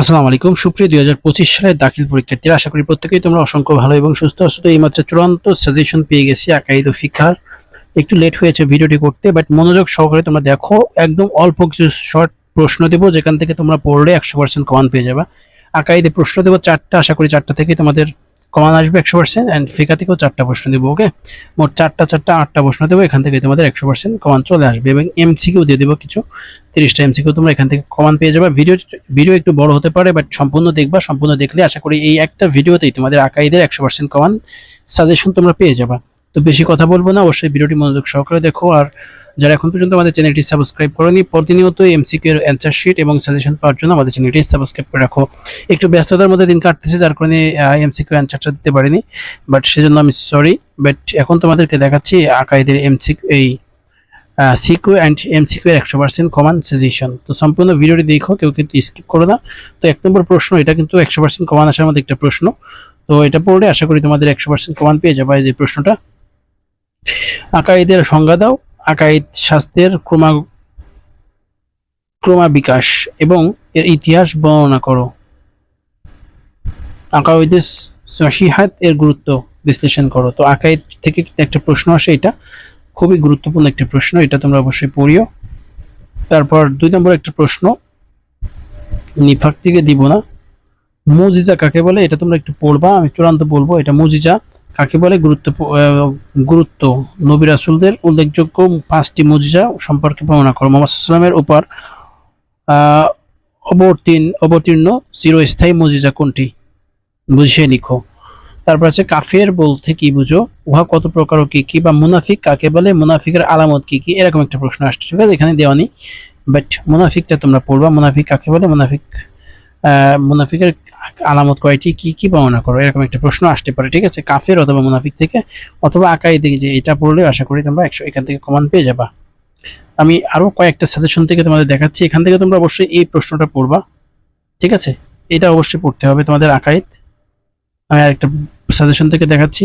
আসসালামু আলাইকুম। সুপ্রিয় দুই হাজার পঁচিশ সালের দাখিল পরীক্ষার্থীরা, আশা করি প্রত্যেকেই তোমরা অসংখ্য ভালো এবং সুস্থ আছো। তো এইমাত্র চূড়ান্ত সাজেশন পেয়ে গেছি আকাইদ ফিখার একটু লেট হয়েছে ভিডিওটি করতে বাট মনোযোগ সহকারে তোমরা দেখো, একদম অল্প কিছু শর্ট প্রশ্ন দেবো, যেখান থেকে তোমরা পড়লে একশো পার্সেন্ট কমান পেয়ে যাবে। আকাইদে প্রশ্ন দেবো, চারটা, আশা করি চারটা থেকে তোমাদের কমান আসবে একশো পার্সেন্ট অ্যান্ড ফিকা থেকেও চারটা প্রশ্ন দেবো ওকে মোট চারটা চারটা, আটটা প্রশ্ন দেবো, এখান থেকে তোমাদের একশো পার্সেন্ট কমান চলে আসবে এবং এমসিকিউ দিয়ে দেবো কিছু। তিরিশটা এমসিকিউ তোমরা এখান থেকে কমান পেয়ে যাবে। ভিডিও ভিডিও একটু বড় হতে পারে বাট সম্পূর্ণ দেখবা, সম্পূর্ণ দেখলে আশা করি এই একটা ভিডিওতেই তোমাদের আকাইদের একশো পার্সেন্ট কমান সাজেশন তোমরা পেয়ে যাবা। তো বেশি কথা বলব না, অবশ্যই ভিডিওটি মনোযোগ সহকারে দেখো, আর যারা এখন পর্যন্ত আমাদের চ্যানেলটি সাবস্ক্রাইব করেনি প্রতিনিয়ত এমসিকিউ এর অ্যান্সার শিট এবং সাজেশন পাওয়ার জন্য আমাদের চ্যানেলটি সাবস্ক্রাইব করে রাখো। একটু ব্যস্ততার মধ্যে দিন কাটতেছে, যার কারণে এমসিকিউ অ্যান্সারটা দিতে পারিনি। বাট সেজন্য আমি সরি বাট এখন তোমাদেরকে দেখাচ্ছি আকাইদের এমসিকিউ এই সিকিউ অ্যান্ড এমসিকিউ এর একশো পার্সেন্ট কমান সাজেশন তো সম্পূর্ণ ভিডিওটি দেখো, কেউ কিন্তু স্কিপ করো না। তো এক নম্বর প্রশ্ন, এটা কিন্তু একশো পার্সেন্ট কমান আসার মধ্যে একটা প্রশ্ন। তো এটা পড়লে আশা করি তোমাদের একশো পার্সেন্ট কমান পেয়ে যাবে এই যে প্রশ্নটা। আকাইদের সংজ্ঞা দাও। আকাইদ শাস্ত্রের ক্রমা ক্রমা বিকাশ এবং এর ইতিহাস বর্ণনা করো। আকাইদের সহিহাত এর গুরুত্ব বিশ্লেষণ করো। তো আকাইদ থেকে একটা প্রশ্ন আসে এটা। খুবই গুরুত্বপূর্ণ একটি প্রশ্ন, এটা তোমরা অবশ্যই পড়িও। তারপর দুই নম্বর একটা প্রশ্ন, নিফাক থেকে দিব না। মুজিজা কাকে বলে? এটা তোমরা একটু পড়বা, আমি চূড়ান্ত বলব। এটা মুজিজা কাকে বলে গুরুত্ব গুরুত্ব। নবী রাসুলদের উল্লেখযোগ্য পাঁচটি মুজিজা সম্পর্কে বর্ণনা করো। মোহাম্মদ সাল্লামের উপর অবতীর্ণ অবতীর্ণ চিরস্থায়ী মুজিজা কোনটি? বুঝিয়ে লিখো। তারপর আছে, কাফের বলতে কি বুঝো? উহা কত প্রকার ও কি কি বা মুনাফিক কাকে বলে? মুনাফিকের আলামত কি কি? এরকম একটা প্রশ্ন আসছে। ঠিক এখানে দেওয়া নেই। বাট মুনাফিকটা তোমরা পড়বা। মুনাফিক কাকে বলে? মুনাফিক মুনাফিকের আলামত কয়টি কি কি বর্ণনা করো এরকম একটা প্রশ্ন আসতে পারে, ঠিক আছে? কাফের অথবা মুনাফিক থেকে, অথবা আকাই দিকে যে এটা পড়লে আশা করি তোমরা একশো, এখান থেকে কমান পেয়ে যাবা। আমি আরও কয়েকটা সাজেশন থেকে তোমাদের দেখাচ্ছি, এখান থেকে তোমরা অবশ্যই এই প্রশ্নটা পড়বা, ঠিক আছে? এটা অবশ্যই পড়তে হবে তোমাদের আকাইদ। আমি আরেকটা সাজেশন থেকে দেখাচ্ছি।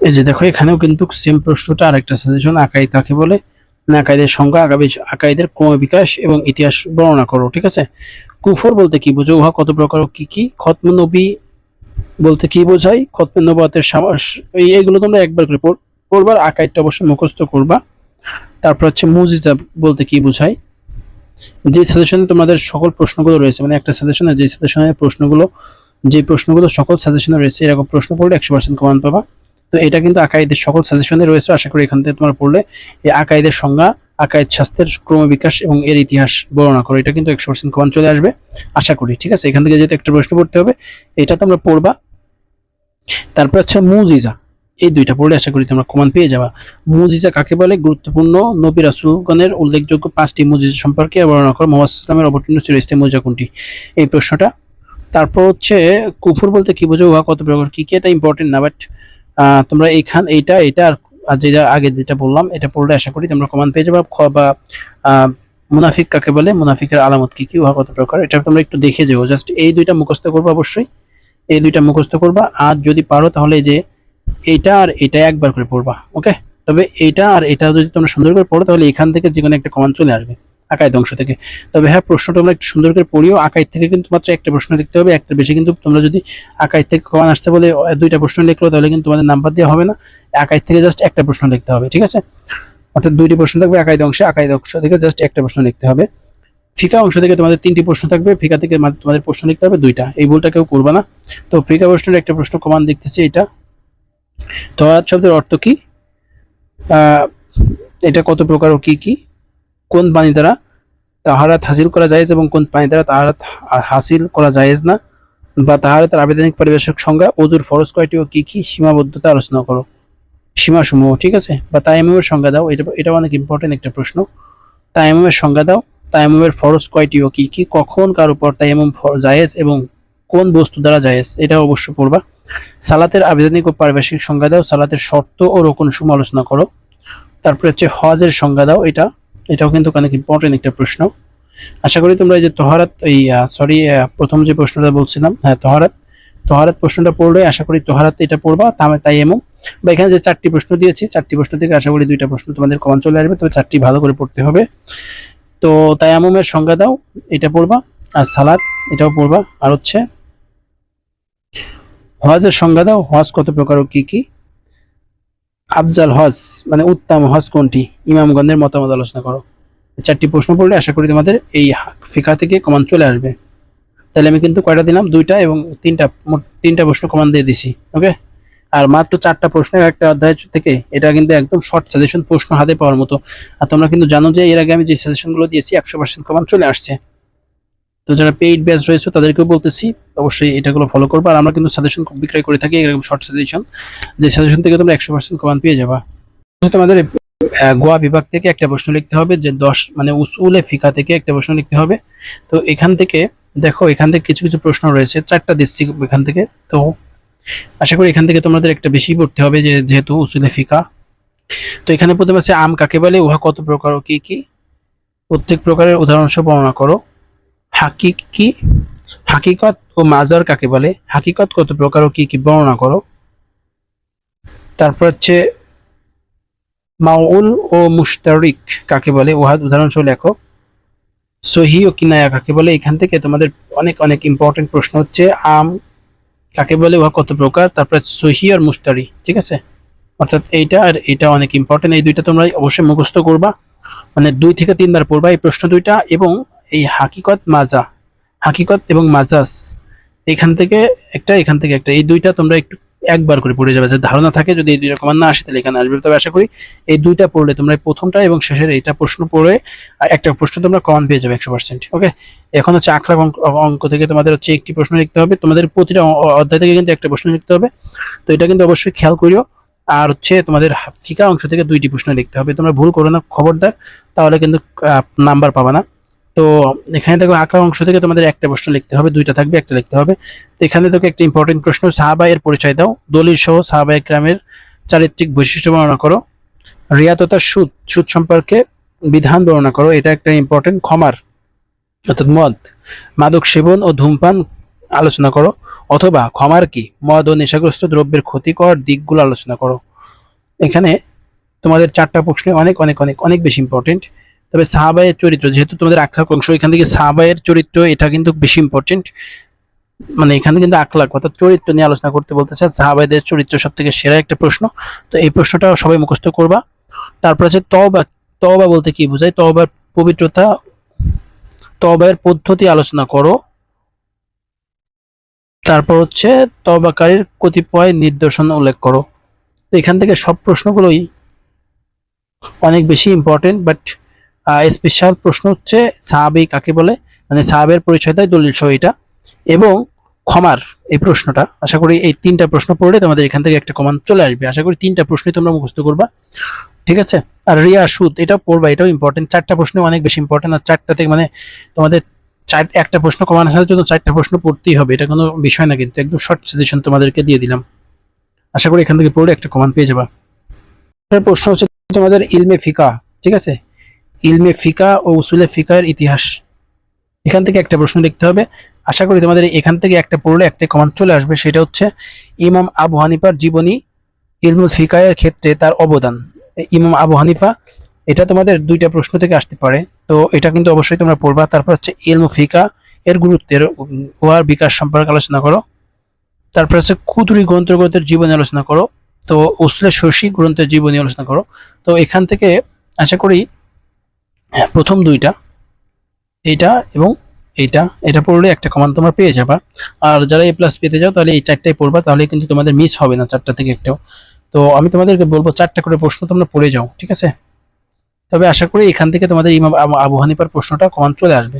এই যে দেখো, এখানেও কিন্তু সেম প্রশ্নটা আরেকটা সাজেশন আকাইদ কাকে বলে? আকাইদের সংখ্যা আগামী আকাইদের ক্রমবিকাশ এবং ইতিহাস বর্ণনা করো, ঠিক আছে? কুফর বলতে কি বোঝো উহা কত প্রকার কি কি? খতম নবী বলতে কি বোঝায়? খতম নবাতের সাবাস, এই এইগুলো তোমরা একবার করে পড়- পড়বার আকাইদটা অবশ্যই মুখস্থ করবা। তারপর হচ্ছে মুজিজা বলতে কি বোঝায়? যে সাজেশনে তোমাদের সকল প্রশ্নগুলো রয়েছে মানে একটা সাজেশনে যে সাজেশনের প্রশ্নগুলো, যে প্রশ্নগুলো সকল সাজেশনে রয়েছে, এরকম প্রশ্ন পড়লে একশো পার্সেন্ট কমান পাবা। তো এটা কিন্তু আকাইদের সকল সাজেশনে রয়েছে। আশা করি এখান থেকে তোমরা পড়লে এই আকাইদের সংজ্ঞা, আকাইদ স্বাস্থ্যের ক্রমবিকাশ এবং এর ইতিহাস বর্ণনা করো। এটা কিন্তু একশো পার্সেন্ট কমান চলে আসবে, আশা করি, ঠিক আছে? এখান থেকে যেহেতু একটা প্রশ্ন পড়তে হবে, এটা তোমরা পড়বা। তারপর হচ্ছে মুজিজা, এই দুইটা পড়লে আশা করি তোমরা কমান পেয়ে যাবা। মুজিজা কাকে বলে? গুরুত্বপূর্ণ নবী রাসুলগণের উল্লেখযোগ্য পাঁচটি মুজিজা সম্পর্কে বর্ণনা করো। মোহাম্মদ ইসলামের অবতীর্ণ চিরস্থায়ী মুজিজা কোনটি? এই প্রশ্নটা। তারপর হচ্ছে কুফুর বলতে কি বোঝো উহা কত প্রকার? কি কি? এটা ইম্পর্টেন্ট না বাট তোমরা এইখান এইটা এটা আর যেটা আগে যেটা বললাম, এটা পড়লে আশা করি তোমরা কমান পেয়ে যাবে। বা মুনাফিক কাকে বলে? মুনাফিকের আলামত কি কি উহা কত প্রকার? এটা তোমরা একটু দেখে যাও। জাস্ট এই দুইটা মুখস্থ করবে অবশ্যই। এই দুইটা মুখস্থ করবা। আর যদি পারো তাহলে যে এইটা আর এটা একবার করে পড়বা ওকে তবে এইটা আর এটা যদি তোমরা সুন্দর করে পড়ো, তাহলে এখান থেকে যে একটা কমান চলে আসবে। আকাইদ অংশ থেকে। তবে হ্যাঁ প্রশ্নটা তোমরা একটু সুন্দর করে পড়িও। আকাইদ থেকে কিন্তু মাত্র একটা প্রশ্ন লিখতে হবে, একটা বেশি কিন্তু তোমরা যদি আকাইদ থেকে কমান আসতে বলে দুইটা প্রশ্ন লিখলো, তাহলে কিন্তু তোমাদের নাম্বার দেওয়া হবে না। আকাইদ থেকে জাস্ট একটা প্রশ্ন লিখতে হবে, ঠিক আছে? অর্থাৎ দুইটি প্রশ্ন থাকবে আকাইদ অংশে আকাইদ অংশ থেকে জাস্ট একটা প্রশ্ন লিখতে হবে। ফিকা অংশ থেকে তোমাদের তিনটি প্রশ্ন থাকবে, ফিকা থেকে তোমাদের প্রশ্ন লিখতে হবে দুইটা, এই ভুলটা কেউ করবে না। তো ফিকা প্রশ্নের একটা প্রশ্ন কমান দেখতেছি এটা। তরাত শব্দের অর্থ কি? এটা কত প্রকার ও কি কি? কোন পানি দ্বারা তাহারাত হাসিল করা যায় এবং কোন পানি দ্বারা তাহারাত হাসিল করা জায়েজ না? বা তাহারাতের আবেদনিক পরিবেশক সংজ্ঞা অজুর ফরজ কয়টি ও কী কী সীমাবদ্ধতা আলোচনা করো। সীমাসমূহ, ঠিক আছে? বা তাইমুমের সংজ্ঞা দাও, এটা এটা অনেক ইম্পর্টেন্ট একটা প্রশ্ন। তাইমুমের সংজ্ঞা দাও তাইমুমের ফরজ কয়টি ও কী কী, কখন, কার উপর তাইমুম জায়েজ এবং কোন বস্তু দ্বারা জায়েজ, এটা অবশ্য পড়বা। সালাতের আবেদনিক ও পারিবেশিক সংজ্ঞা দাও, সালাতের শর্ত ও রোকন সমূহ আলোচনা করো। তারপরে হচ্ছে হজের সংজ্ঞা দাও, এটা এটাও কিন্তু অনেক ইম্পর্টেন্ট একটা প্রশ্ন। আশা করি তোমরা এই যে তহারাত, এই সরি প্রথম যে প্রশ্নটা বলছিলাম হ্যাঁ তহারাত তহারাত প্রশ্নটা পড়লে আশা করি তহারাত এটা পড়বা তাই এমন বা এখানে যে চারটি প্রশ্ন দিয়েছি, চারটি প্রশ্ন থেকে আশা করি দুইটা প্রশ্ন তোমাদের কমান চলে আসবে, তবে চারটি ভালো করে পড়তে হবে। তো তাই তায়ামুমের সংজ্ঞা দাও, এটা পড়বা, আর সালাদ, এটাও পড়বা, আর হচ্ছে হজের সংজ্ঞা দাও, হজ কত প্রকার ও কি কি? আফজাল হজ মানে উত্তম হজ কোনটি? ইমামগঞ্জের মতামত আলোচনা করো। চারটি প্রশ্ন পড়লে আশা করি তোমাদের এই ফিকা থেকে কমান চলে আসবে। তাহলে আমি কিন্তু কয়টা দিলাম? দুইটা এবং তিনটা তিনটা প্রশ্ন কমান দিয়ে দিছি ওকে আর মাত্র চারটা প্রশ্নের একটা অধ্যায় থেকে, এটা কিন্তু একদম শর্ট সাজেশন প্রশ্ন হাতে পাওয়ার মতো। আর তোমরা কিন্তু জানো যে এর আগে আমি যে সাজেশনগুলো দিয়েছি, একশো পার্সেন্ট কমান চলে আসছে। তো যারা পেইড ব্যাচ রয়েছে, তাদেরকেও বলতেছি, অবশ্যই এটাগুলো ফলো করব। আর আমরা কিন্তু সাজেশন বিক্রয় করে থাকি, এরকম শর্ট সাজেশন যে সাজেশন থেকে তোমরা একশো পার্সেন্ট কমান পেয়ে যাবা। তোমাদের গোয়া বিভাগ থেকে একটা প্রশ্ন লিখতে হবে, যে দশ মানে উসুলে ফিকা থেকে একটা প্রশ্ন লিখতে হবে। তো এখান থেকে, দেখো, এখান থেকে কিছু কিছু প্রশ্ন রয়েছে, চারটা দিচ্ছি এখান থেকে। তো আশা করি এখান থেকে তোমাদের একটা বেশি পড়তে হবে, যে যেহেতু উসুলে ফিকা। তো এখানে প্রথমে আছে আম কাকে বলে, উহা কত প্রকার ও কি কি? প্রত্যেক প্রকারের উদাহরণ সহ বর্ণনা করো। হাকিক কি? হাকিকত ও মাজার কাকে বলে? হাকিকত কত প্রকার ও কি কি বর্ণনা করো? তারপর হচ্ছে মাউল ও মুশতারিক কাকে বলে? উহা উদাহরণ সহ লেখো। সহি ও কিনায়া কাকে বলে? এখান থেকে তোমাদের অনেক অনেক ইম্পর্টেন্ট প্রশ্ন হচ্ছে, আম কাকে বলে? উহা কত প্রকার? তারপরে সহি আর মুস্তারি ঠিক আছে? অর্থাৎ এইটা আর এটা অনেক ইম্পর্টেন্ট এই দুইটা তোমরা অবশ্যই মুখস্থ করবা। মানে দুই থেকে তিনবার পড়বা এই প্রশ্ন দুইটা এবং এই হাকিকত মাজা, হাকিকত এবং মাজাস এখান থেকে একটা, এখান থেকে একটা, এই দুইটা তোমরা একটু একবার করে পড়ে যাবে। ধারণা থাকে, যদি এই দুইটা কমান না আসে, তাহলে এখানে আসবে। তবে আশা করি এই দুইটা পড়লে তোমরা প্রথমটা এবং শেষের এইটা প্রশ্ন পড়ে একটা প্রশ্ন তোমরা কমান পেয়ে যাবে একশো পার্সেন্ট ওকে এখন হচ্ছে আখলাক অঙ্ক থেকে তোমাদের হচ্ছে একটি প্রশ্ন লিখতে হবে। তোমাদের প্রতিটা অধ্যায় থেকে কিন্তু একটা প্রশ্ন লিখতে হবে। তো এটা কিন্তু অবশ্যই খেয়াল করিও। আর হচ্ছে তোমাদের ফিকা অংশ থেকে দুইটি প্রশ্ন লিখতে হবে। তোমরা ভুল করো না, খবরদার। তাহলে কিন্তু নাম্বার পাবা না। তো এখানে দেখো আঁকা অংশ থেকে তোমাদের একটা প্রশ্ন লিখতে হবে, দুইটা থাকবে, একটা লিখতে হবে। তো এখানে দেখো একটা ইম্পর্টেন্ট প্রশ্ন, সাহাবা এর পরিচয় দাও। দলিল সহ সাহাবা গ্রামের চারিত্রিক বৈশিষ্ট্য বর্ণনা করো। রিয়া তথা সুদ সুদ সম্পর্কে বিধান বর্ণনা করো, এটা একটা ইম্পর্টেন্ট ক্ষমার, অর্থাৎ মদ। মাদক সেবন ও ধূমপান আলোচনা করো, অথবা ক্ষমার কি? মদ ও নেশাগ্রস্ত দ্রব্যের ক্ষতিকর দিকগুলো আলোচনা করো। এখানে তোমাদের চারটা প্রশ্নে অনেক অনেক অনেক অনেক বেশি ইম্পর্টেন্ট তবে সাহাবায়ের চরিত্র, যেহেতু তোমাদের আখলাক অংশ, এখান থেকে সাহাবায়ের চরিত্র, এটা কিন্তু বেশি ইম্পর্টেন্ট মানে এখানে কিন্তু আখলাক, অর্থাৎ চরিত্র নিয়ে আলোচনা করতে বলতেছে সাহাবাইদের চরিত্র সব থেকে সেরা একটা প্রশ্ন। তো এই প্রশ্নটা সবাই মুখস্থ করবা। তারপর আছে তওবা তওবা বলতে কি বোঝায়? তবার পবিত্রতা, তওবার পদ্ধতি আলোচনা করো। তারপর হচ্ছে তওবাকারীর কতিপয় নিদর্শন উল্লেখ করো। তো এখান থেকে সব প্রশ্নগুলোই অনেক বেশি ইম্পর্টেন্ট বাট স্পেশাল প্রশ্ন হচ্ছে সাহাবি কাকে বলে? মানে সাহাবের পরিচয় দেয় দলিল সহ এটা। এবং ক্ষমার এই প্রশ্নটা, আশা করি এই তিনটা প্রশ্ন পড়লে তোমাদের এখান থেকে একটা কমান চলে আসবে। আশা করি তিনটা প্রশ্নই তোমরা মুখস্থ করবা। ঠিক আছে? আর রিয়া সুদ এটা পড়বা, এটাও ইম্পর্টেন্ট চারটা প্রশ্ন অনেক বেশি ইম্পর্টেন্ট আর চারটা থেকে মানে তোমাদের চার, একটা প্রশ্ন কমান আসার জন্য চারটা প্রশ্ন পড়তেই হবে। এটা কোনো বিষয় না কিন্তু, একদম শর্ট সাজেশন তোমাদেরকে দিয়ে দিলাম। আশা করি এখান থেকে পড়লে একটা কমান পেয়ে যাবা। প্রশ্ন হচ্ছে তোমাদের ইলমে ফিকা, ঠিক আছে? ইলমে ফিকা ও উসুলে ফিকার ইতিহাস। এখান থেকে একটা প্রশ্ন লিখতে হবে। আশা করি তোমাদের এখান থেকে একটা পড়লে একটা কমান্ড চলে আসবে, সেটা হচ্ছে, ইমাম আবু হানিফার জীবনী ইলমুল ফিকায়ের ক্ষেত্রে তার অবদান। ইমাম আবু হানিফা, এটা তোমাদের দুইটা প্রশ্ন থেকে আসতে পারে। তো এটা কিন্তু অবশ্যই তোমরা পড়বা। তারপর হচ্ছে ইলমু ফিকা এর গুরুত্বের উহার বিকাশ সম্পর্কে আলোচনা করো। তারপর হচ্ছে কুতুরি গ্রন্থগ্রন্থের জীবনী আলোচনা করো। তো উসলে শশী গ্রন্থের জীবনী আলোচনা করো। তো এখান থেকে আশা করি হ্যাঁ, প্রথম দুইটা এইটা এবং এইটা এটা পড়লে একটা কমান তোমরা পেয়ে যাবা। আর যারা এ প্লাস পেতে যাও তাহলে এই চারটাই পড়বা তাহলে কিন্তু তোমাদের মিস হবে না চারটা থেকে একটাও। তো আমি তোমাদেরকে বলব চারটা করে প্রশ্ন তোমরা পড়ে যাও ঠিক আছে? তবে আশা করি এখান থেকে তোমাদের ইমাম আবু- হানিফার প্রশ্নটা কমান চলে আসবে।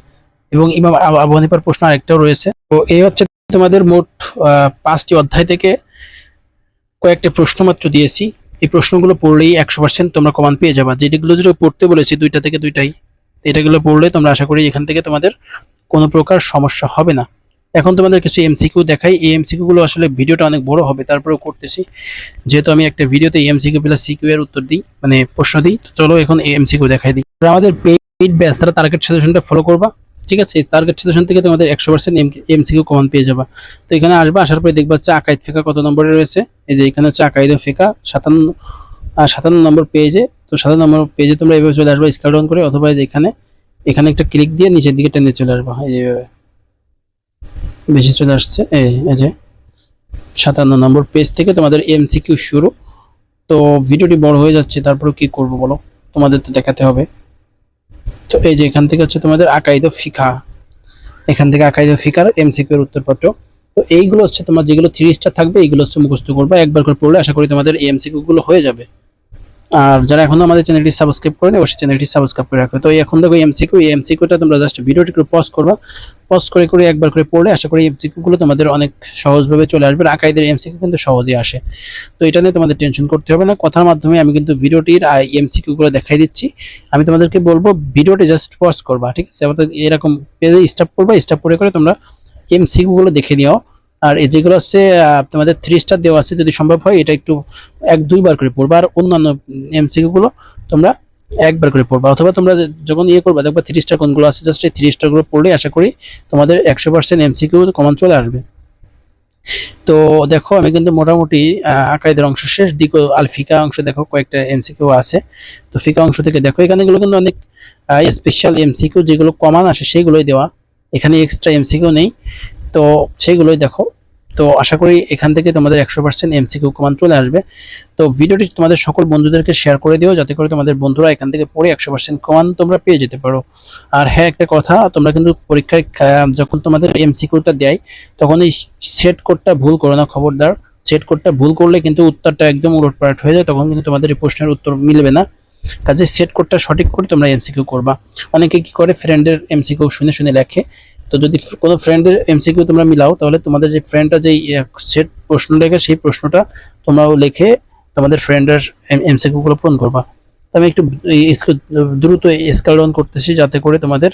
এবং ইমাম আবু হানিফার প্রশ্ন আরেকটাও রয়েছে। তো এই হচ্ছে তোমাদের মোট পাঁচটি অধ্যায় থেকে কয়েকটা প্রশ্ন মাত্র দিয়েছি। এই প্রশ্নগুলো পড়লেই একশো পার্সেন্ট তোমরা কমান পেয়ে যাবা। যেগুলো যেটা পড়তে বলেছি, দুইটা থেকে দুইটাই। এটাগুলো পড়লে তোমরা আশা করি এখান থেকে তোমাদের কোনো প্রকার সমস্যা হবে না। এখন তোমাদের কিছু এমসিকিউ দেখাই। এই এমসিকিউ গুলো আসলে ভিডিওটা অনেক বড় হবে, তারপরেও করতেছি। যেহেতু আমি একটা ভিডিওতে এমসিকিউ প্লাস সিকিউ এর উত্তর দিই মানে প্রশ্ন দিই চলো এখন এমসিকিউ দেখাই দিই। আমাদের পেইড ব্যাচ তারা টার্গেট সাজেশনটা ফলো করবা। ঠিক আছে টার্গেট সাজেশন থেকে তোমাদের একশো পার্সেন্ট এমসিকিউ কমন পেয়ে যাবা। তো এখানে আসবে, আসার পরে দেখবা হচ্ছে আকাইদ ফেকা কত নম্বরে রয়েছে। এই যে এখানে হচ্ছে আকাইদ ফেকা, সাতান্ন সাতান্ন নম্বর পেজে তো সাতান্ন নম্বর পেজে তোমরা এভাবে চলে আসবে স্কাল ডাউন করে, অথবা এখানে এখানে একটা ক্লিক দিয়ে নিচের দিকে টেনে চলে আসবা। এই যেভাবে বেশি চলে আসছে, এই এই যে সাতান্ন নম্বর পেজ থেকে তোমাদের এমসিকিউ শুরু। তো ভিডিওটি বড় হয়ে যাচ্ছে, তারপরে কি করব বলো? তোমাদের তো দেখাতে হবে। তো এই যে এখান থেকে হচ্ছে তোমাদের আকাইদ ফিকা। এখান থেকে আকাইদ ফিকার এমসিকিউ এর উত্তরপত্র। তো এইগুলো হচ্ছে তোমার যেগুলো থ্রি স্টার থাকবে, এইগুলো হচ্ছে মুখস্থ করবা। একবার করে পড়লে আশা করি তোমাদের এমসিকিউ গুলো হয়ে যাবে। আর যারা এখনও আমাদের চ্যানেলটি সাবস্ক্রাইব করেনি, অবশ্যই চ্যানেলটি সাবস্ক্রাইব করে রাখবে তো এখন দেখো এমসিকিউ এই এমসিকিউটা তোমরা জাস্ট ভিডিওটি একটু পজ করবা। পজ করে করে একবার করে পড়লে আশা করি এমসিকিউ গুলো তোমাদের অনেক সহজভাবে চলে আসবে। আকাইদের এমসিকিউ কিন্তু সহজেই আসে। তো এটা নিয়ে তোমাদের টেনশন করতে হবে না। কথার মাধ্যমে আমি কিন্তু ভিডিওটির এমসিকিউ গুলো দেখাই দিচ্ছি। আমি তোমাদেরকে বলব ভিডিওটি জাস্ট পজ করবা, ঠিক আছে? অর্থাৎ এরকম পেজে স্টাপ করবা। স্টাপ করে করে তোমরা এমসিকিউ গুলো দেখে নিও। আর এই যেগুলো হচ্ছে তোমাদের থ্রি স্টার দেওয়া আছে, যদি সম্ভব হয়, এটা একটু এক, দুইবার করে পড়বা। আর অন্যান্য এমসিকিউ গুলো তোমরা একবার করে পড়বা। অথবা তোমরা যখন ইয়ে করবা, দেখবা থ্রি স্টার কোনগুলো আছে জাস্ট এই থ্রি স্টারগুলো পড়লে আশা করি তোমাদের একশো পার্সেন্ট এমসিকিউ কমান চলে আসবে। তো দেখো, আমি কিন্তু মোটামুটি আকাইদের অংশ শেষ। দিক আলফিকা অংশ দেখো, কয়েকটা এমসিকিউ আছে। তো ফিকা অংশ থেকে দেখো, এখানে এগুলো কিন্তু অনেক স্পেশাল এমসিকিউ যেগুলো কমান আসে, সেগুলোই দেওয়া। এখানে এক্সট্রা এমসিকিউ নেই। তো সেগুলোই দেখো। তো আশা করি এখান থেকে তোমাদের একশো পার্সেন্ট এমসিকিউ কমান চলে আসবে। তো ভিডিওটি তোমাদের সকল বন্ধুদেরকে শেয়ার করে দিও, যাতে করে তোমাদের বন্ধুরা এখান থেকে পড়ে একশো পার্সেন্ট কমান তোমরা পেয়ে যেতে পারো। আর হ্যাঁ একটা কথা, তোমরা কিন্তু পরীক্ষায় যখন তোমাদের এমসিকিউটা দেয়, তখন এই সেট কোডটা ভুল করো না, খবরদার। সেট কোডটা ভুল করলে কিন্তু উত্তরটা একদম উলটপালট হয়ে যায়, তখন কিন্তু তোমাদের এই প্রশ্নের উত্তর মিলবে না। কাজে সেট কোডটা সঠিক করে তোমরা এমসিকিউ করবা। অনেকে কি করে ফ্রেন্ডের এমসিকিউ শুনে শুনে লেখে। তো যদি কোনো ফ্রেন্ডের এমসিকিউ তোমরা মিলাও, তাহলে তোমাদের যে ফ্রেন্ডটা যেই সেট প্রশ্ন লেখে, সেই প্রশ্নটা তোমরাও লিখে তোমাদের ফ্রেন্ডের এমসিকিউ গুলো পূরণ করবা। তো আমি একটু দ্রুত স্কেল ডাউন করতেছি যাতে করে তোমাদের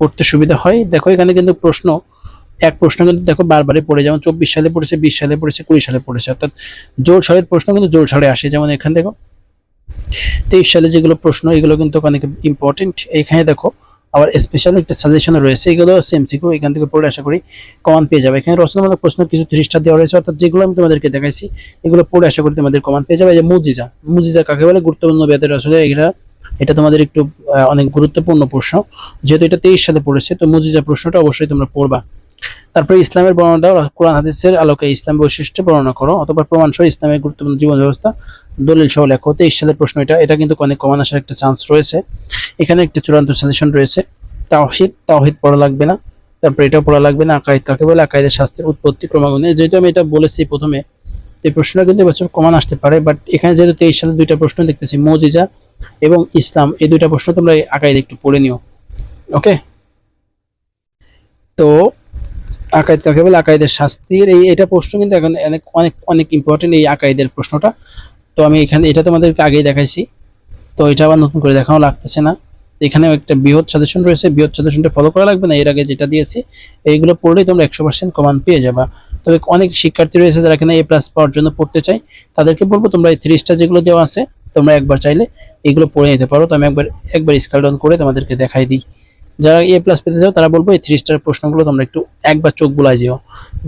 পড়তে সুবিধা হয়। দেখো, এখানে কিন্তু প্রশ্ন, এক প্রশ্ন কিন্তু দেখো বারবারই পড়ে যেমন চব্বিশ সালে পড়েছে, বিশ সালে পড়েছে, কুড়ি সালে পড়েছে। অর্থাৎ জোর সালের প্রশ্ন কিন্তু জোর সালে আসে। যেমন এখানে দেখো, তেইশ সালে যেগুলো প্রশ্ন, এগুলো কিন্তু অনেক ইম্পর্টেন্ট এখানে দেখো আবার স্পেশাল একটা সাজেশন রয়েছে, এগুলো সেম সিকিউ এখান থেকে পড়ে আশা করি কমান পেয়ে যাবে। এখানে রচনামূলক প্রশ্ন কিছু ত্রিশটা দেওয়া রয়েছে, অর্থাৎ যেগুলো আমি তোমাদেরকে দেখাইছি, এগুলো পড়ে আশা করি তোমাদের কমান পেয়ে যাবে। যে মুজিজা মুজিজা কাকে বলে? গুরুত্বপূর্ণ বেদের আসলে এটা এটা তোমাদের একটু অনেক গুরুত্বপূর্ণ প্রশ্ন। যেহেতু এটা তেইশ সালে পড়েছে, তো মুজিজা প্রশ্নটা অবশ্যই তোমরা পড়বা। তারপরে ইসলামের বর্ণনা কোরআন, হাদিসের আলোকে ইসলাম বৈশিষ্ট্য বর্ণনা করো, অথবা প্রমাণ সহ ইসলামের গুরুত্বপূর্ণ জীবন ব্যবস্থা দলিল সহ লেখো। তেইশ সালের প্রশ্ন এটা এটা কিন্তু অনেক কমান আসার একটা চান্স রয়েছে। এখানে একটা চূড়ান্ত সাজেশন রয়েছে। তাওহিদ তাওহিদ পড়া লাগবে না। তারপরে এটাও পড়া লাগবে না। আকাইদ কাকে বলে? আকাইদের শাস্ত্রের উৎপত্তি ক্রমাগণে যেহেতু আমি এটা বলেছি প্রথমে এই প্রশ্নটা কিন্তু এবছর কমান আসতে পারে। বাট এখানে যেহেতু তেইশ সালে দুইটা প্রশ্ন দেখতেছি, মজিজা এবং ইসলাম, এই দুইটা প্রশ্ন তোমরা আকাইদ একটু পড়ে নিও। ওকে তো আকাইদ কাকে বলে? আকাইদের শাস্তির এই এটা প্রশ্ন কিন্তু এখন অনেক অনেক অনেক ইম্পর্টেন্ট এই আকাইদের প্রশ্নটা। তো আমি এখানে এটা তোমাদেরকে আগেই দেখাইছি। তো এটা আবার নতুন করে দেখানো লাগতেছে না। এখানেও একটা বৃহৎ সাজেশন রয়েছে। বৃহৎ সাজেশনটা ফলো করা লাগবে না। এর আগে যেটা দিয়েছি, এইগুলো পড়লেই তোমরা একশো পার্সেন্ট কমান পেয়ে যাবা। তবে অনেক শিক্ষার্থী রয়েছে যারা এখানে এ প্লাস পাওয়ার জন্য পড়তে চাই তাদেরকে বলব, তোমরা এই থ্রিস্টার যেগুলো দেওয়া আছে, তোমরা একবার চাইলে এগুলো পড়ে নিতে পারো। তো আমি একবার একবার স্কেল ডাউন করে তোমাদেরকে দেখাই দিই। যারা এ প্লাস পেতে চাও, তারা বলব এই থ্রি স্টার প্রশ্নগুলো তোমরা একটু একবার চোখ বুলাই যেও।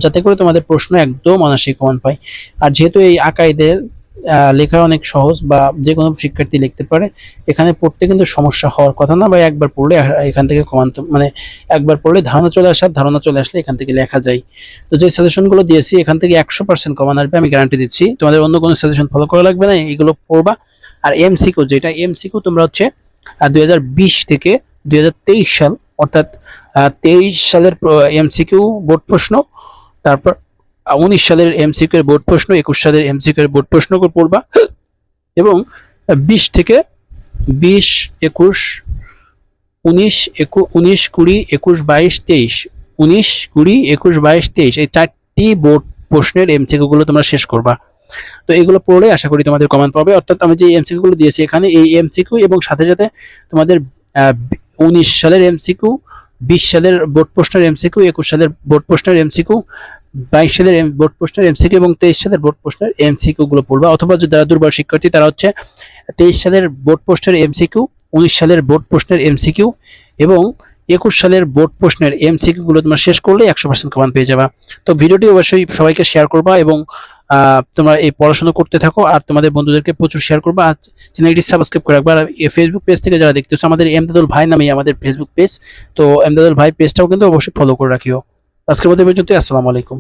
যাতে করে তোমাদের প্রশ্ন একদম অনাসী কমান পায় আর যেহেতু এই আকাইদের লেখা অনেক সহজ বা যে কোনো শিক্ষার্থী লিখতে পারে, এখানে পড়তে কিন্তু সমস্যা হওয়ার কথা না, বা একবার পড়লে এখান থেকে কমান মানে একবার পড়লে ধারণা চলে আসার, ধারণা চলে আসলে এখান থেকে লেখা যায়। তো যে সাজেশনগুলো দিয়েছি, এখান থেকে একশো পার্সেন্ট কমান আসবে, আমি গ্যারান্টি দিচ্ছি। তোমাদের অন্য কোনো সাজেশন ফলো করা লাগবে না এগুলো পড়বা। আর এমসিকিউ যেটা এমসিকিউ তোমরা হচ্ছে দুই হাজার বিশ থেকে দুই হাজার তেইশ সাল, অর্থাৎ তেইশ সালের এমসিকিউ বোর্ড প্রশ্ন, তারপর উনিশ সালের এমসিকিউ এর বোর্ড প্রশ্ন, একুশ সালের এমসিকিউ এর বোর্ড প্রশ্ন পড়বা। এবং বিশ থেকে বিশ, একুশ, উনিশ, একু, উনিশ, কুড়ি, একুশ, বাইশ, তেইশ, উনিশ, কুড়ি, একুশ, বাইশ, তেইশ, এই চারটি বোর্ড প্রশ্নের এমসিকিউ গুলো তোমরা শেষ করবা। তো এগুলো পড়লে আশা করি তোমাদের কমান পাবে। অর্থাৎ আমি যে এমসিকিউ গুলো দিয়েছি এখানে, এই এমসিকিউ এবং সাথে সাথে তোমাদের উনিশ সালের এমসিকিউ বিশ সালের বোর্ড প্রশ্নের এমসিকিউ একুশ সালের বোর্ড প্রশ্নের এমসিকিউ বাইশ সালের বোর্ড প্রশ্নের এমসিকিউ এবং তেইশ সালের বোর্ড প্রশ্নের এমসিকিউ গুলো পড়বা। অথবা যারা দুর্বল শিক্ষার্থী, তারা হচ্ছে তেইশ সালের বোর্ড প্রশ্নের এমসিকিউ উনিশ সালের বোর্ড প্রশ্নের এমসিকিউ এবং একুশ সালের বোর্ড প্রশ্নের এমসিকিউ গুলো তোমরা শেষ করলে একশো পার্সেন্ট কমান পেয়ে যাবা। তো ভিডিওটি অবশ্যই সবাইকে শেয়ার করবা এবং তোমরা এই পড়াশোনা করতে থাকো আর তোমাদের বন্ধুদেরকে প্রচুর শেয়ার করব আর চ্যানেলটি সাবস্ক্রাইব করে রাখব। আর ফেসবুক পেজ থেকে যারা দেখতেছো, আমাদের এমদাদুল ভাই নামে আমাদের ফেসবুক পেজ তো এমদাদুল ভাই পেজটাও কিন্তু অবশ্যই ফলো করে রাখিও। আজকের মধ্যে পর্যন্ত আসসালামু আলাইকুম।